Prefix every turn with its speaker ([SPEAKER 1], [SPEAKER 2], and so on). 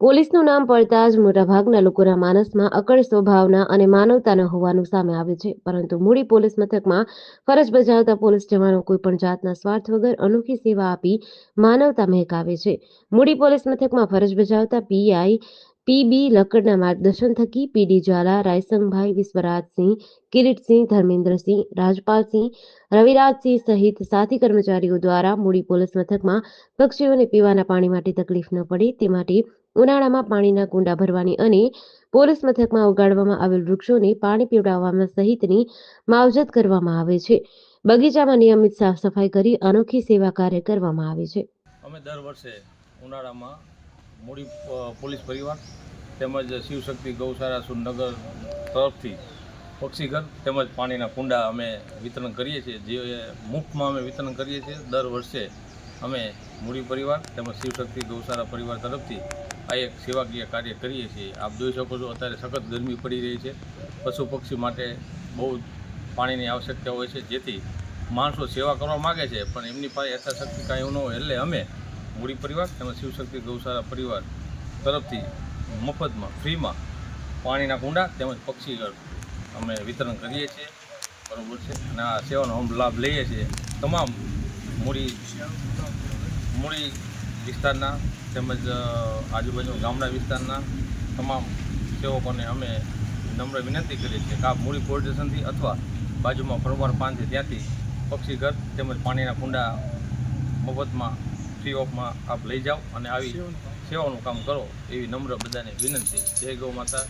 [SPEAKER 1] પોલીસનું નામ પડતા જ મોટાભાગના લોકોના માનસમાં અકળ સ્વભાવના અને માનવતાના હોવાનું સામે આવે છે. પરંતુ મૂડી પોલીસ મથકમાં ફરજ બજાવતા પોલીસ જવાનો કોઈ પણ જાતના સ્વાર્થ વગર અનોખી સેવા આપી માનવતા મહેકાવે છે. મૂડી પોલીસ મથકમાં ફરજ બજાવતા પીઆઈ પીબી લક્કડના માર્ગદર્શન થકી પીડી જ્વાલા રાયસંગભાઈ વિશ્વરાજસિંહ, કિરીટસિંહ ધર્મેન્દ્રસિંહ, રાજપાલસિંહ, રવિરાજસિંહ સહિત સાથી કર્મચારીઓ દ્વારા મૂડી પોલીસ મથકમાં પક્ષીઓને પીવાના પાણી માટે તકલીફ ન પડે તે માટે ઉનાળામાં પાણીના કુંડા ભરવાની અને પોલીસ મથકમાં ઉગાડવામાં આવેલ વૃક્ષોને પાણી પીવડાવવામાં સહિતની માવજત કરવામાં આવે છે. બગીચામાં નિયમિત સાફ સફાઈ કરી અનોખી સેવા કાર્ય કરવામાં આવે છે.
[SPEAKER 2] અમે દર વર્ષે ઉનાળામાં મૂડી પોલીસ પરિવાર તેમજ શિવશક્તિ ગૌશાળા સુરનગર તરફથી પક્ષીઘર તેમજ પાણીના કુંડા અમે વિતરણ કરીએ છીએ. જે મુફ્તમાં અમે વિતરણ કરીએ છીએ. દર વર્ષે અમે મૂડી પરિવાર તેમજ શિવશક્તિ ગૌશાળા પરિવાર તરફથી આ એક સેવાકીય કાર્ય કરીએ છીએ. આપ જોઈ શકો છો અત્યારે સખત ગરમી પડી રહી છે. પશુ પક્ષી માટે બહુ પાણીની આવશ્યકતા હોય છે. જેથી માણસો સેવા કરવા માગે છે, પણ એમની પાસે યથાશક્તિ કાંઈ ન હોય. એટલે અમે મૂડી પરિવાર તેમજ શિવશક્તિ ગૌશાળા પરિવાર તરફથી મફતમાં, ફ્રીમાં પાણીના કુંડા તેમજ પક્ષી અમે વિતરણ કરીએ છીએ. બરાબર છે. અને આ સેવાનો અમે લાભ લઈએ છીએ. તમામ મૂડી મૂડી વિસ્તારના તેમજ આજુબાજુ ગામડા વિસ્તારના તમામ સેવકોને અમે નમ્ર વિનંતી કરીએ છીએ કે આ મૂડી પોલીસ સ્ટેશનથી અથવા બાજુમાં ફરવાર પાન છે ત્યાંથી પક્ષીઘર તેમજ પાણીના કુંડા મફતમાં ફ્રી ઓફમાં આપ લઈ જાઓ અને આવી સેવાનું કામ કરો એવી નમ્ર બધાને વિનંતી. જય ગૌ માતા.